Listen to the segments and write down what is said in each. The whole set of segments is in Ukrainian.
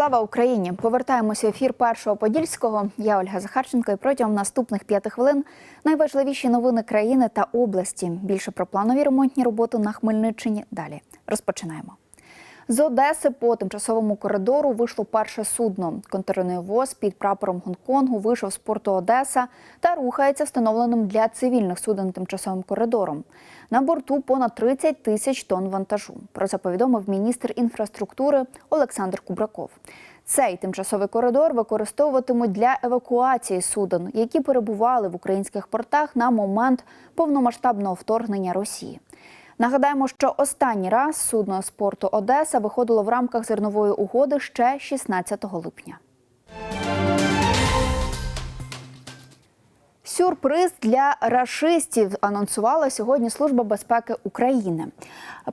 Слава Україні! Повертаємося в ефір першого подільського. Я Ольга Захарченко. І протягом наступних п'яти хвилин найважливіші новини країни та області. Більше про планові ремонтні роботи на Хмельниччині. Далі розпочинаємо. З Одеси по тимчасовому коридору вийшло перше судно. Контейнерний воз під прапором Гонконгу вийшов з порту Одеса та рухається встановленим для цивільних суден тимчасовим коридором. На борту понад 30 тисяч тонн вантажу. Про це повідомив міністр інфраструктури Олександр Кубраков. Цей тимчасовий коридор використовуватимуть для евакуації суден, які перебували в українських портах на момент повномасштабного вторгнення Росії. Нагадаємо, що останній раз судно з порту Одеса виходило в рамках зернової угоди ще 16 липня. Сюрприз для рашистів анонсувала сьогодні Служба безпеки України.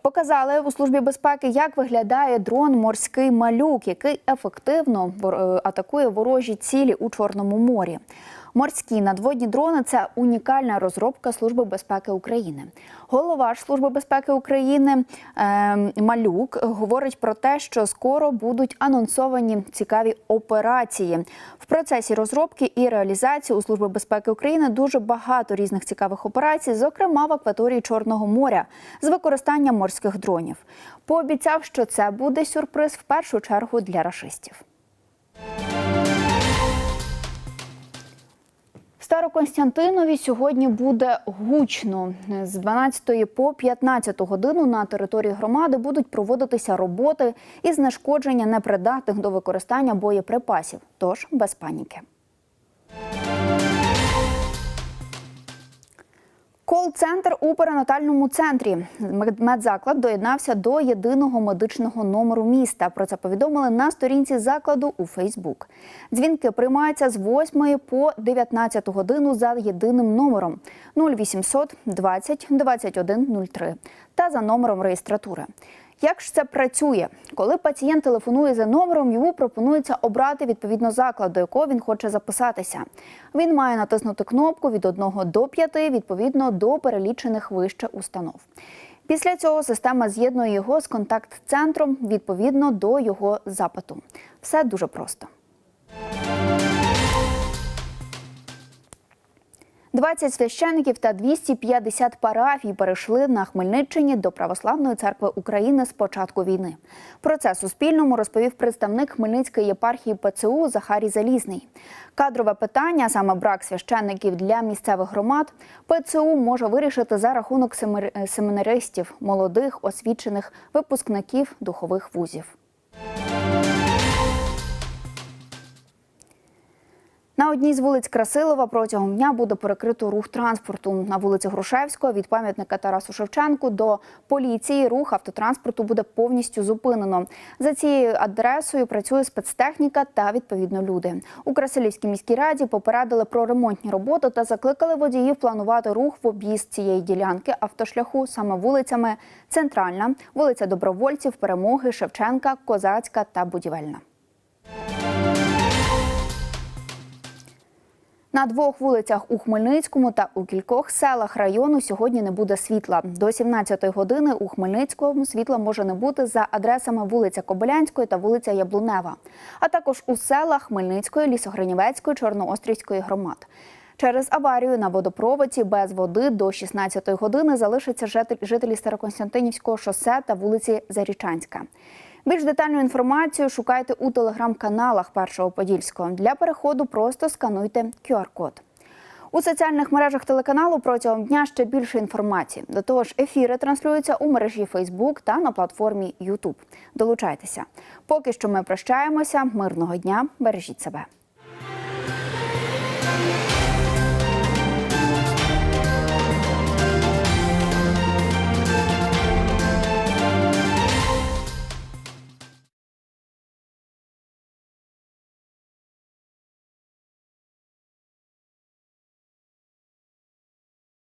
Показали у службі безпеки, як виглядає дрон морський малюк, який ефективно е, атакує ворожі цілі у Чорному морі. Морські надводні дрони це унікальна розробка Служби безпеки України. Голова ж Служби безпеки України е, Малюк говорить про те, що скоро будуть анонсовані цікаві операції. В процесі розробки і реалізації у Служби безпеки України дуже багато різних цікавих операцій, зокрема в акваторії Чорного моря, з використанням морських дронів. Пообіцяв, що це буде сюрприз в першу чергу для рашистів. В Староконстянтинові сьогодні буде гучно. З 12 по 15 годину на території громади будуть проводитися роботи із знешкодження непридатних до використання боєприпасів. Тож без паніки. Кол-центр у перинатальному центрі. Медзаклад доєднався до єдиного медичного номеру міста. Про це повідомили на сторінці закладу у Фейсбук. Дзвінки приймаються з 8 по 19 годину за єдиним номером 0800 20 21 03 та за номером реєстратури. Як ж це працює? Коли пацієнт телефонує за номером, йому пропонується обрати відповідно заклад, до якого він хоче записатися. Він має натиснути кнопку від 1 до 5 відповідно до перелічених вище установ. Після цього система з'єднує його з контакт-центром відповідно до його запиту. Все дуже просто. 20 священників та 250 парафій перейшли на Хмельниччині до Православної церкви України з початку війни. Про це Суспільному розповів представник Хмельницької єпархії ПЦУ Захарій Залізний. Кадрове питання, саме брак священників для місцевих громад, ПЦУ може вирішити за рахунок семінаристів, молодих освічених випускників духових вузів. На одній з вулиць Красилова протягом дня буде перекрито рух транспорту. На вулиці Грушевського від пам'ятника Тарасу Шевченку до поліції рух автотранспорту буде повністю зупинено. За цією адресою працює спецтехніка та відповідно люди. У Красилівській міській раді попередили про ремонтні роботи та закликали водіїв планувати рух в об'їзд цієї ділянки автошляху саме вулицями Центральна, вулиця Добровольців, Перемоги, Шевченка, Козацька та Будівельна. На двох вулицях у Хмельницькому та у кількох селах району сьогодні не буде світла. До 17-ї години у Хмельницькому світла може не бути за адресами вулиця Кобилянської та вулиця Яблунева, а також у селах Хмельницької, Лісогринівецької, Чорноострівської громад. Через аварію на водопроводі без води до 16-ї години залишаться жителі Староконстантинівського шосе та вулиці Зарічанська. Більш детальну інформацію шукайте у телеграм-каналах Першого Подільського. Для переходу просто скануйте QR-код. У соціальних мережах телеканалу протягом дня ще більше інформації. До того ж, ефіри транслюються у мережі Facebook та на платформі YouTube. Долучайтеся. Поки що ми прощаємося. Мирного дня, бережіть себе.